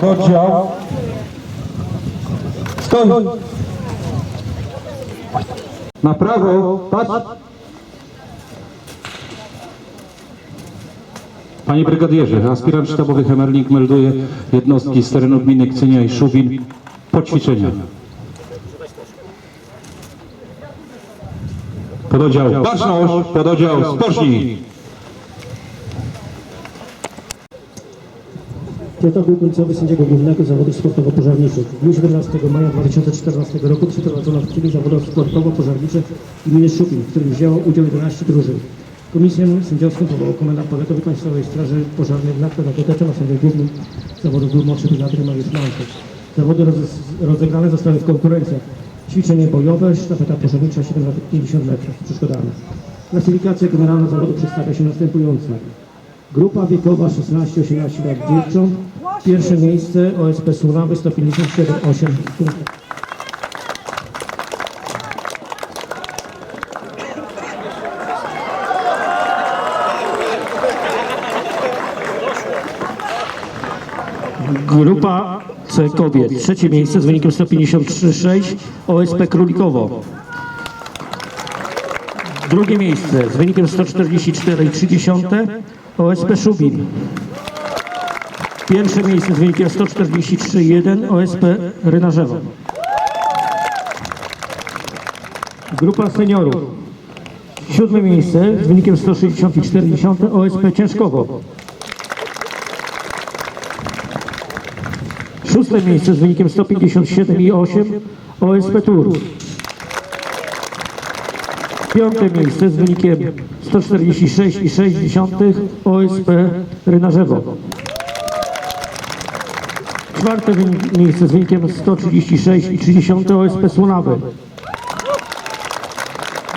Pododdział. Stój! Na prawo, patrz. Panie Brygadierze, aspirant sztabowy Hemerlik melduje jednostki z terenu gminy Kcynia i Szubin po ćwiczenia. Pododdział, baczność, pododdział, spocznij. To był końcowy sędziego głównego zawodów sportowo-pożarniczych. W dniu 17 maja 2014 roku przeprowadzono w chwili zawodów sportowo-pożarniczych gminy Szupin, w którym wzięło udział 11 drużyn. Komisję sędziowską powołał komendant powiatowy Państwowej Straży Pożarnej w Nakle na Koteczem, a sędzią głównym zawodów był młodszy brygady Mariusz Mantek. Zawody roz, rozegrane zostały w konkurencjach. Ćwiczenie bojowe, sztafeta pożarnicza 750 metrów z przeszkodami. Klasyfikacja generalna zawodu przedstawia się następująco. Grupa wiekowa 16-18 lat dziewcząt. Pierwsze miejsce OSP Słonawy 157,8 punktów. Grupa C kobiet. Trzecie miejsce z wynikiem 153,6 OSP Królikowo. Drugie miejsce z wynikiem 144,3 OSP Szubin. Pierwsze miejsce z wynikiem 143,1 OSP Rynarzewo. Grupa seniorów. Siódme miejsce z wynikiem 160,4 OSP Ciężkowo. Szóste miejsce z wynikiem 157,8 OSP Tur. Piąte miejsce z wynikiem 146,6 OSP Rynarzewo. Czwarte miejsce z wynikiem 136,3 OSP Słonawy.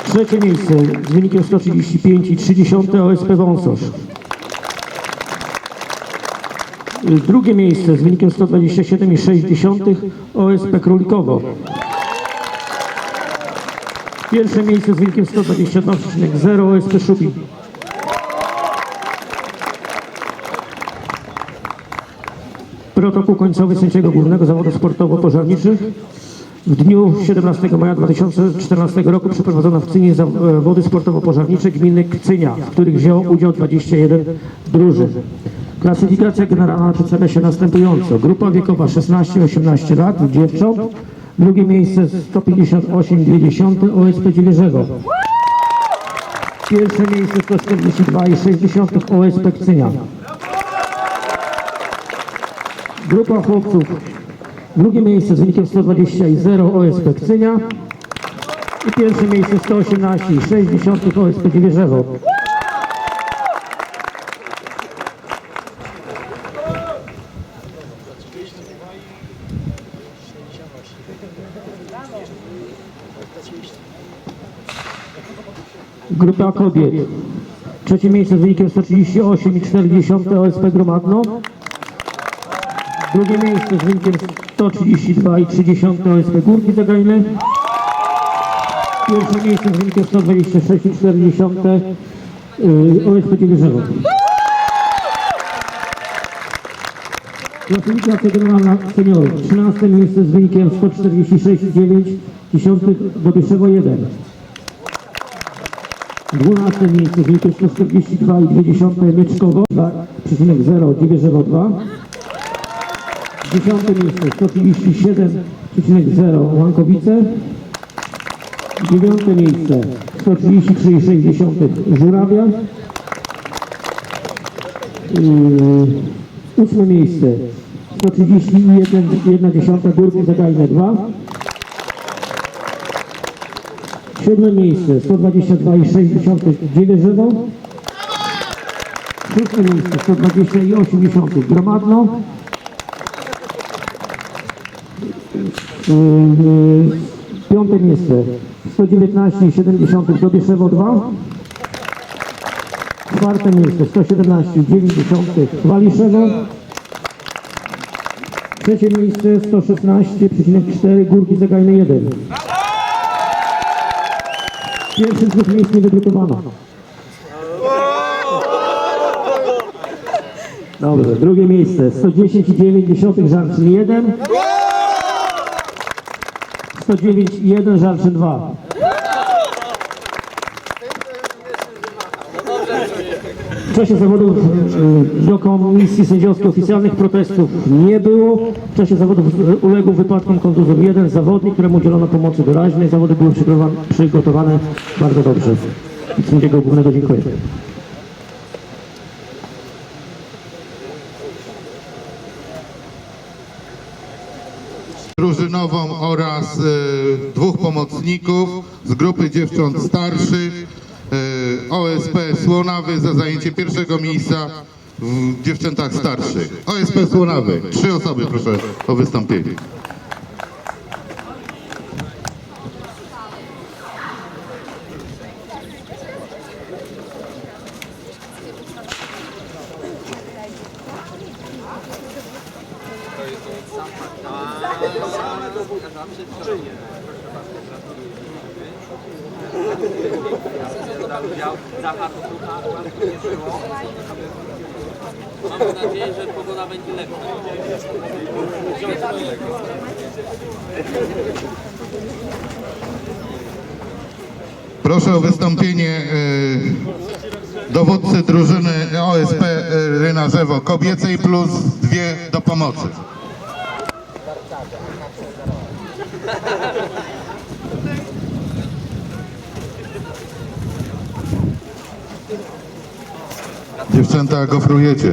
Trzecie miejsce z wynikiem 135,3 OSP Wąsosz. Drugie miejsce z wynikiem 127,6 OSP Królikowo. Pierwsze miejsce z wynikiem 122,0 OSP Szupin. Protokół końcowy sędziego głównego zawodu sportowo-pożarniczych. W dniu 17 maja 2014 roku przeprowadzono w Kcynie zawody sportowo-pożarnicze gminy Kcynia, w których wzięło udział 21 drużyn. Klasyfikacja generalna przedstawia się następująco. Grupa wiekowa 16-18 lat, dziewcząt. Drugie miejsce 158,2 OSP Dziewierzewo. Pierwsze miejsce 142,6 OSP Kcynia. Grupa chłopców. Drugie miejsce z wynikiem 120,0 OSP Kcynia. I pierwsze miejsce 118,6 OSP Dziewierzewo. Grupa kobiet. Trzecie miejsce z wynikiem 138,4 OSP Gromadno. Drugie miejsce z wynikiem 132,3 OSP Górki Zagajne. Pierwsze miejsce z wynikiem 126,4 y, OSP Dziewierzewo. Klasyfikacja generalna seniorów. 13 miejsce z wynikiem 146,9 Dobieszewo 1. 12 miejsce z wynikiem 142,2 Myczkowo 2,0 Dziewierzewo 2. 10 miejsce 137,0 Łankowice. 9 miejsce 133,6 Żurawia. Yy, 8 miejsce 131,1 Górki Zagajne 2. Siódme miejsce 122,6 Dziewierzewo. Szóste miejsce 120,8 Gromadno. Yy, Piąte miejsce 119,7 Dobieszewo 2. Czwarte miejsce 117,9 Waliszewo. Trzecie miejsce 116,4 Górki Zagajne 1. Pierwszych dwóch miejsc nie wydrukowano. Dobrze, drugie miejsce 110,9 Żarczyn 1. 109,1 Żarczyn 2. czasie zawodów y, do komisji sędziowskiej oficjalnych protestów nie było. W czasie zawodów y, uległ wypadkom kontuzją jeden zawodnik, któremu udzielono pomocy doraźnej. Zawody były przygotowane- bardzo dobrze. Sędziego głównego dziękuję. drużynową oraz e, dwóch pomocników z grupy dziewcząt starszych e, OSP Słonawy za zajęcie pierwszego miejsca w dziewczętach starszych. OSP Słonawy, trzy osoby proszę o wystąpienie. Mamy nadzieję, że będzie. Proszę o wystąpienie e, dowódcy drużyny OSP e, Rynarzewo kobiecej plus dwie do pomocy. Dziewczęta gofrujecie.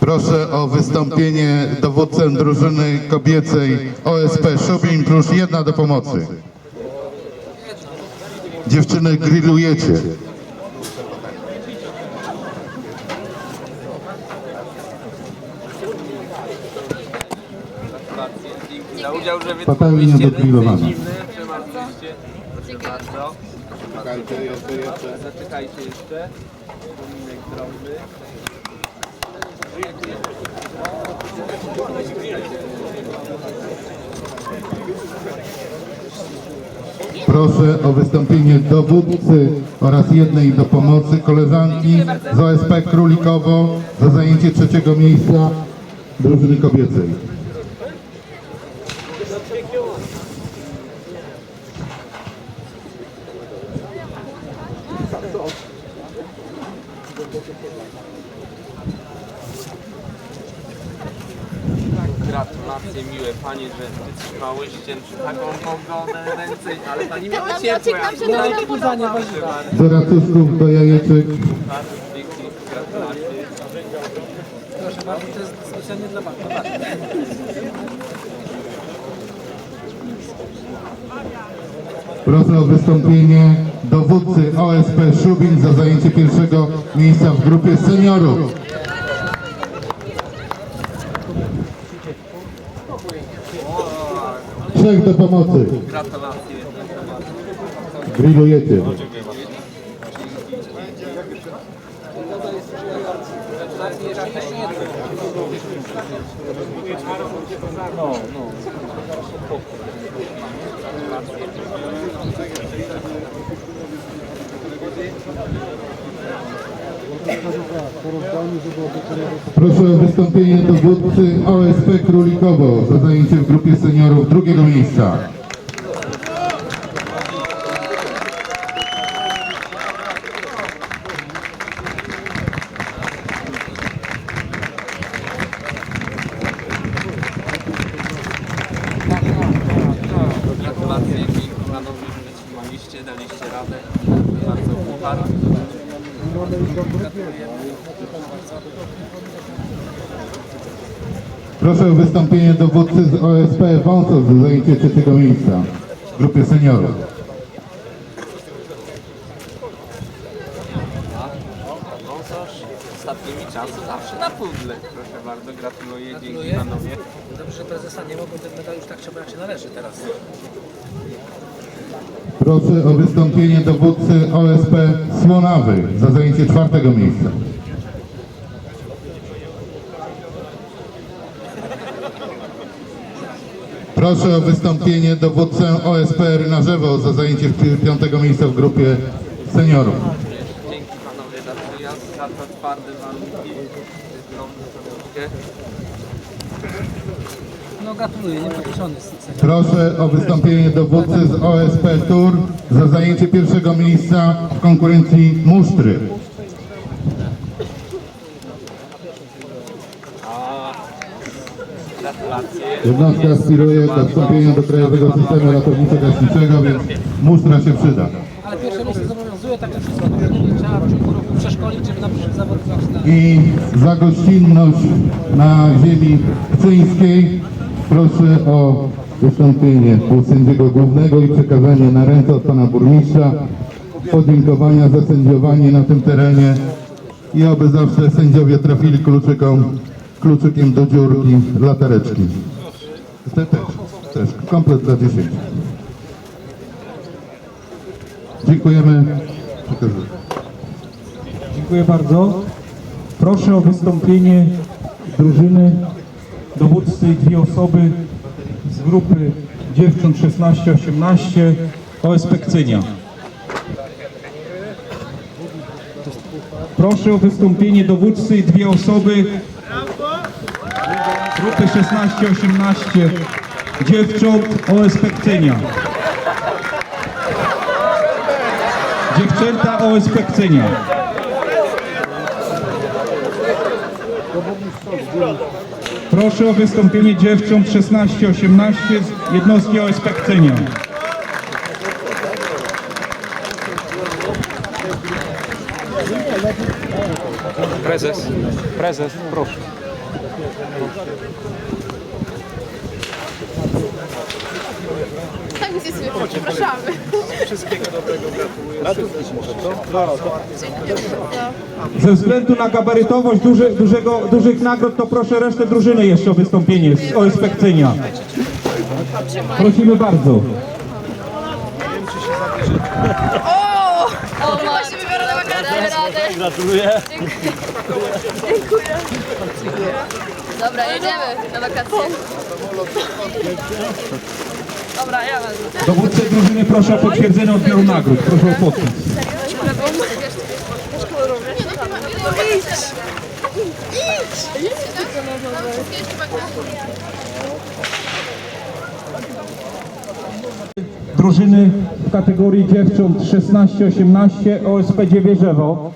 Proszę. Proszę o wystąpienie dowódcę drużyny kobiecej OSP Szubin plus jedna do pomocy. Dziewczyny grillujecie. Gratulacje. Dzięki za udział, że. Przemarzyliście. Proszę bardzo. Zaczekajcie jeszcze. Pominek drobny. Proszę o wystąpienie dowódcy oraz jednej do pomocy koleżanki z OSP Królikowo za zajęcie trzeciego miejsca drużyny kobiecej. Gratulacje miłe panie, że wytrzymałyście taką pogodę ręce, ale pani miała ciepłe. Jacek nam się też nie podoba. Z racuszków do jajeczek. Dzięki, gratulacje. Proszę o wystąpienie dowódcy OSP Szubin za zajęcie pierwszego miejsca w grupie seniorów. Trzech do pomocy. Grillujecie. Proszę o wystąpienie dowódcy OSP Królikowo za zajęcie w grupie seniorów drugiego miejsca. Gratulacje pięknie panowie, że wytrzymaliście, daliście radę. Bardzo puchar. Proszę o wystąpienie dowódcy z OSP Wąsów za zajęcie trzeciego miejsca w grupie seniorów. Wąsosz ostatnimi czasy zawsze na pudle. Proszę bardzo, gratuluję, dzięki panowie. Dobrze, że prezesa nie ma, bo ten medal już tak trzeba jak się należy teraz. Proszę o wystąpienie dowódcy OSP Słonawy za zajęcie czwartego miejsca. Proszę o wystąpienie dowódcę OSPR na żywo za zajęcie pi- piątego miejsca w grupie seniorów. Dzięki panowie za przyjazd, za to twarde warunki. No gratuluję. Proszę o wystąpienie dowódcy z OSP Tour za zajęcie pierwszego miejsca w konkurencji musztry. Jednostka aspiruje do wstąpienia do Krajowego Systemu Ratowniczo-Gaśniczego, więc musztra się przyda. Ale pierwsze miejsce zobowiązuje, tak to wszystko nie trzeba roku przeszkolić, żeby na przyszłych zawodach na I za gościnność na ziemi pcyńskiej proszę o wystąpienie u sędziego głównego i przekazanie na ręce od pana burmistrza podziękowania za sędziowanie na tym terenie i oby zawsze sędziowie trafili kluczykom, kluczykiem do dziurki latareczki. Te też, też, komplet dla 10. Dziękujemy. Dziękuję bardzo. Proszę o wystąpienie drużyny dowódcy dwie osoby z grupy dziewcząt 16-18 OSP Kcynia. Proszę o wystąpienie dowódcy i dwie osoby grupy 16-18 dziewcząt OSP Kcynia. Dziewczęta OSP Kcynia. Proszę o wystąpienie dziewcząt 16-18 z jednostki OSP Kcynia. Prezes, prezes, proszę. Tak nic nie słyszę, przepraszamy. Ze względu na gabarytowość duży, dużego, dużych nagród, to proszę resztę drużyny jeszcze o wystąpienie z OSP Kcynia. Prosimy bardzo. O! O, właśnie wybiorę na wakacje, radę. Gratuluję. Dziękuję. Dziękuję. Dobra, jedziemy na wakacje. Dobra, ja wezmę. Dowódcę drużyny proszę o potwierdzenie odbioru nagród. Proszę o podpis. Drużyny w kategorii dziewcząt 16-18 OSP Dziewierzewo.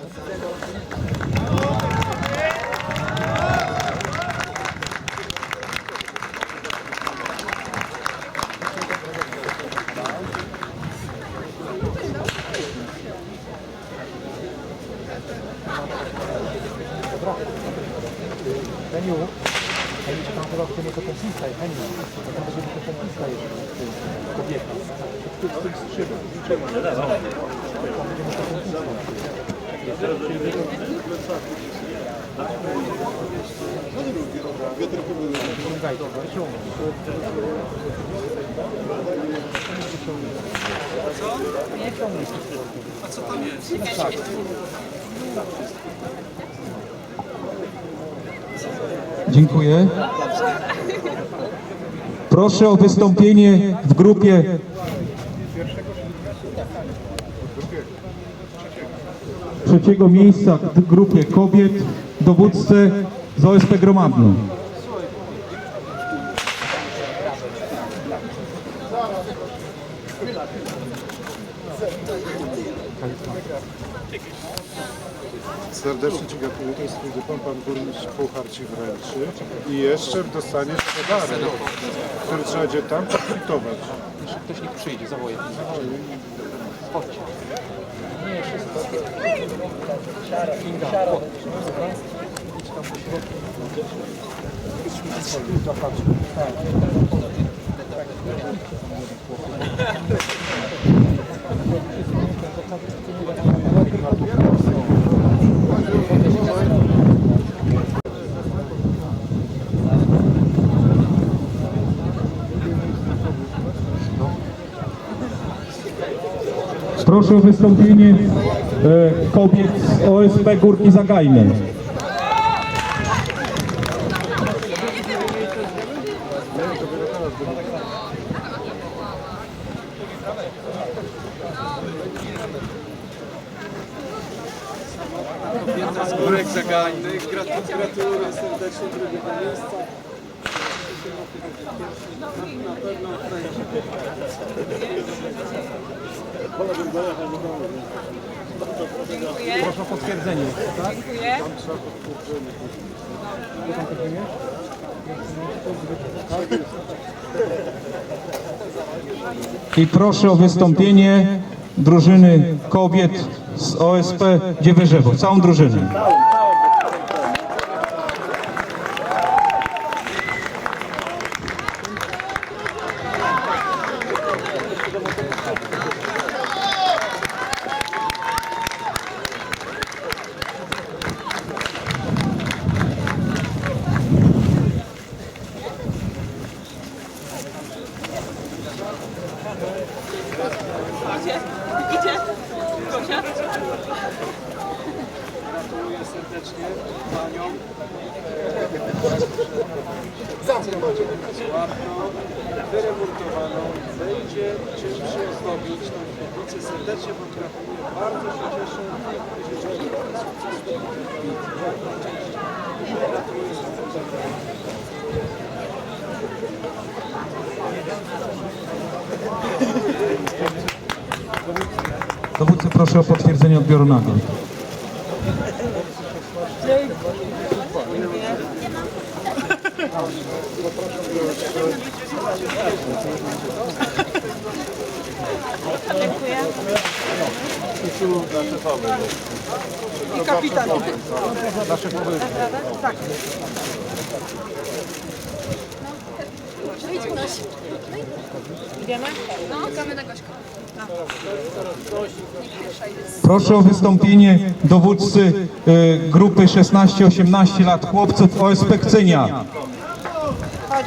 Dziękuję. Proszę o wystąpienie w grupie trzeciego miejsca w grupie kobiet dowódcę z OSP Gromadną. Serdecznie Ci gratuluję, to jest dyplom, Pan Burmistrz Puchar Ci wręczy i jeszcze dostaniesz podarek, który trzeba będzie tam kwitować. Ktoś niech przyjdzie, zawołaj. Chodźcie. Proszę o wystąpienie e, kobiet z OSP Górki Zagajne. Górek Zagajnych, gratuluję serdecznie drugiego miejsca. Na pewno Dziękuję. Proszę o potwierdzenie. Dziękuję. I proszę o wystąpienie drużyny kobiet z OSP Dziewierzewo. Całą drużynę. Serdecznie paniom. Ładną, wyremontowaną. Będzie czym przyozdobić tą świetlicę. Serdecznie wam gratuluję. Bardzo się cieszę. Życzę sukcesu. Gratuluję. Dowódcy proszę o potwierdzenie odbioru nagród. I kapitan. Idziemy? No, czekamy na Gośkę. Proszę o wystąpienie dowódcy y, grupy 16-18 lat chłopców OSP Kcynia. Chodź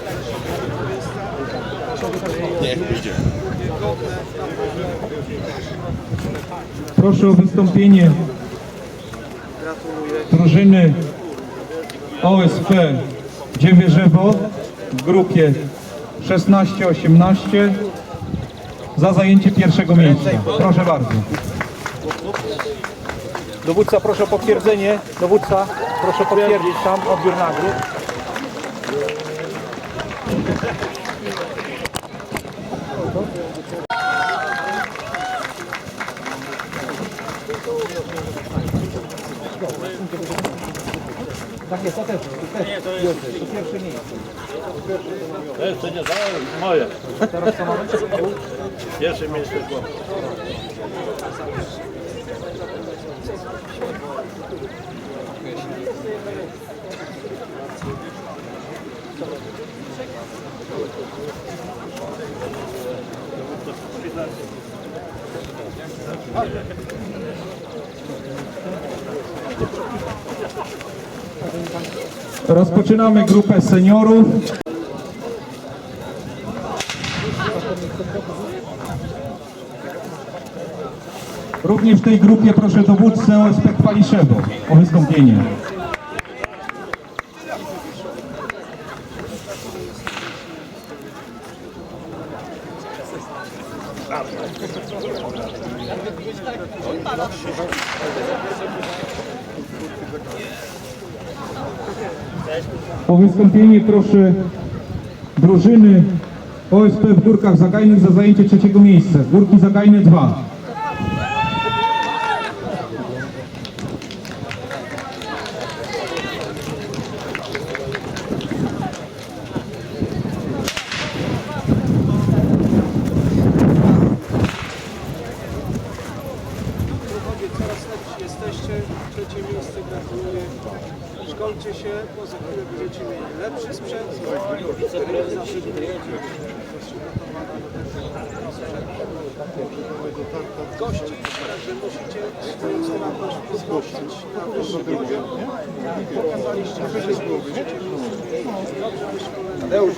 Proszę o wystąpienie drużyny OSP Dziewierzewo w grupie 16-18 za zajęcie pierwszego miejsca. Proszę bardzo. Dowódca proszę o potwierdzenie. Dowódca proszę potwierdzić sam odbiór nagród. Jest, to też. To też. Nie, to jest to pierwsze miejsce. To jeszcze nie dałem, moje. Teraz mamy? Pierwsze miejsce było. Rozpoczynamy grupę seniorów. Również w tej grupie proszę dowódcę OSP Kwaliszewo o wystąpienie. Wystąpienie proszę drużyny OSP w Górkach Zagajnych za zajęcie trzeciego miejsca. Górki Zagajne 2. było, nie? Pokazaliście, że jest byłoby, nie? Tadeusz.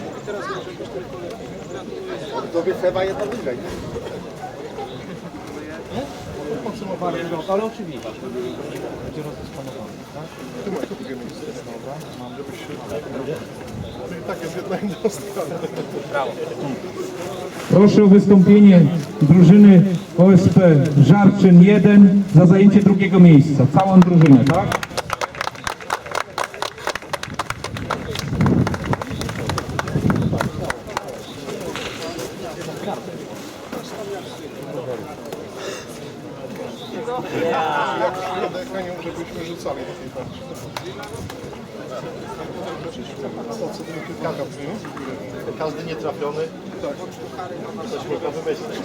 Tobie trzeba jedno wygrać. Podsumowanie rok, ale oczywiście. Będzie rozdysponowany, tak? Tu masz drugie miejsce. Dobra, mam, Proszę o wystąpienie drużyny OSP Żarczyn 1 za zajęcie drugiego miejsca. Całą drużynę, tak? Jak środek, a nie żebyśmy rzucali do tej tarczy. Każdy nietrafiony. Tak. Coś można wymyślić.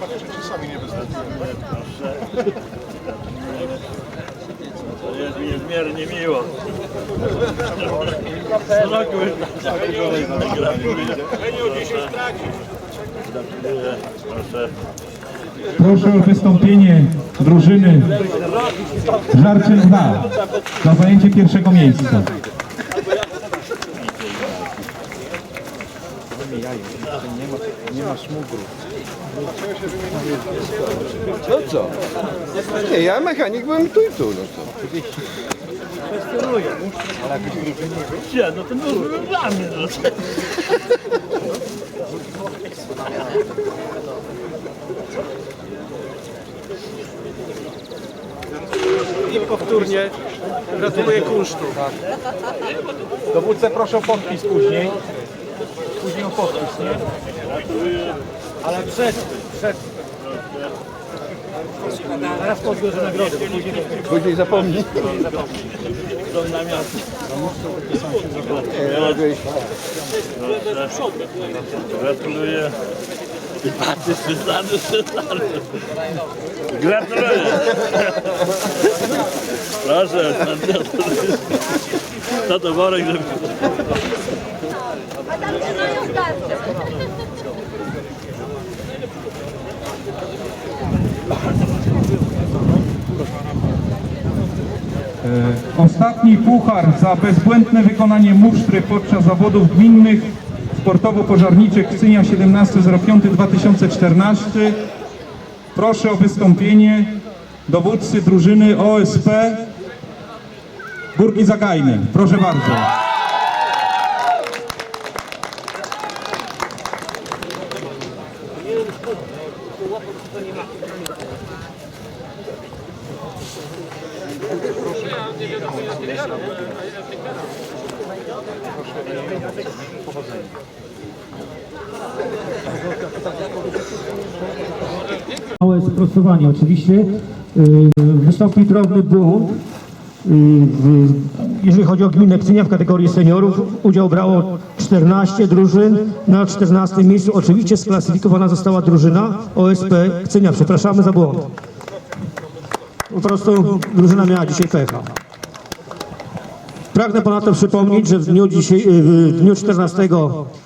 Patrzcie, czy sami nie występujemy. To jest mi niezmiernie miło. Proszę. Proszę o wystąpienie drużyny Żarczyn 2 za zajęcie pierwszego miejsca. Nie, ja mechanik byłem tu i tu. No co? Gdzie? No ten był dla mnie. No. I powtórnie gratuluję kunsztu. Dowódcę proszę o podpis później. Później o podpis, nie? Ale przed, przed. Teraz podbiorę nagrodę. Później zapomnij. Do namiotu. Gratuluję. I patrzysz, przestany, przestany. Gratuluję. Proszę, co to worek, żeby... A tam nie mają tarczy. E, Ostatni puchar za bezbłędne wykonanie musztry podczas zawodów gminnych sportowo-pożarniczych Kcynia 17.05.2014. Proszę o wystąpienie dowódcy drużyny OSP Górki Zagajne. Proszę bardzo. Małe sprostowanie oczywiście. Yy, Wystąpił drobny błąd. W- Jeżeli chodzi o gminę Kcynia w kategorii seniorów, udział brało 14 drużyn. Na 14 miejscu oczywiście sklasyfikowana została drużyna OSP Kcynia. Przepraszamy za błąd. Po prostu drużyna miała dzisiaj pecha. Pragnę ponadto przypomnieć, że w dniu, dzisiaj, w dniu 14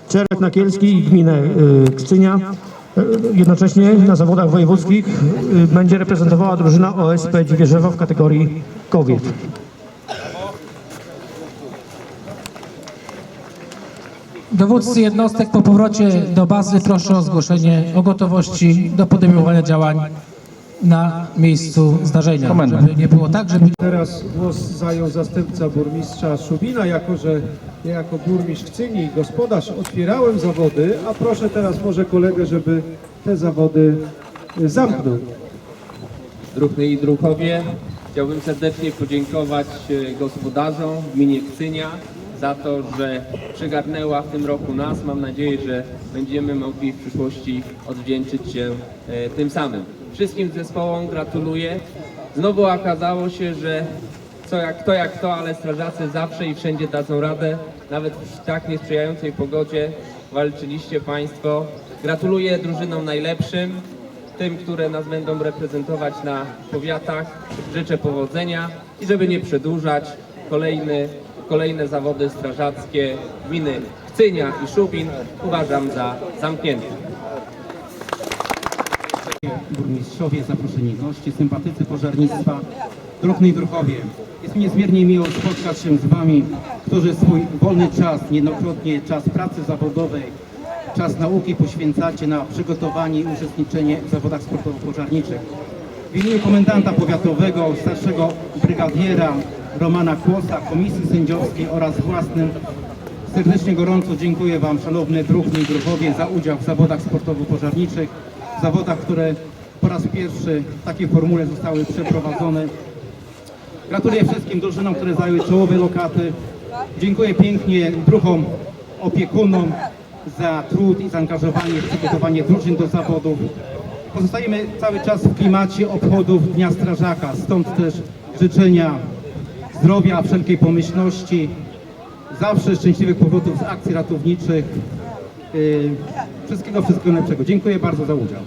Czerek Nakielski i gminę y, Kcynia y, jednocześnie na zawodach wojewódzkich y, będzie reprezentowała drużyna OSP Dziwierzewa w kategorii kobiet. Dowódcy jednostek po powrocie do bazy proszę o zgłoszenie o gotowości do podejmowania działań na miejscu zdarzenia. Żeby nie było tak, żeby Teraz głos zajął zastępca burmistrza Szubina, jako że ja jako burmistrz Kcyni i gospodarz otwierałem zawody, a proszę teraz może kolegę, żeby te zawody y, zamknął. Druhny i druhowie. Chciałbym serdecznie podziękować e, gospodarzom w gminie Kcynia za to, że przygarnęła w tym roku nas. Mam nadzieję, że będziemy mogli w przyszłości odwdzięczyć się e, tym samym. Wszystkim zespołom gratuluję. Znowu okazało się, że co jak, kto jak to, ale strażacy zawsze i wszędzie dadzą radę, nawet w tak niesprzyjającej pogodzie walczyliście Państwo. Gratuluję drużynom najlepszym, tym, które nas będą reprezentować na powiatach. Życzę powodzenia i żeby nie przedłużać, kolejny, kolejne zawody strażackie gminy Kcynia i Szubin uważam za zamknięte. Burmistrzowie, zaproszeni goście, sympatycy pożarnictwa, druhny i druhowie. Jest mi niezmiernie miło spotkać się z Wami, którzy swój wolny czas, niejednokrotnie czas pracy zawodowej, czas nauki poświęcacie na przygotowanie i uczestniczenie w zawodach sportowo-pożarniczych. W imieniu komendanta powiatowego, starszego brygadiera Romana Kłosa, komisji sędziowskiej oraz własnym serdecznie gorąco dziękuję Wam, szanowne druhny i druhowie, za udział w zawodach sportowo-pożarniczych, zawodach, które po raz pierwszy w takiej formule zostały przeprowadzone. Gratuluję wszystkim drużynom, które zajęły czołowe lokaty. Dziękuję pięknie druhom, opiekunom za trud i zaangażowanie w przygotowanie drużyn do zawodów. Pozostajemy cały czas w klimacie obchodów Dnia Strażaka, stąd też życzenia zdrowia, wszelkiej pomyślności, zawsze szczęśliwych powrotów z akcji ratowniczych. Yy, Wszystkiego, wszystkiego najlepszego. Dziękuję bardzo za udział.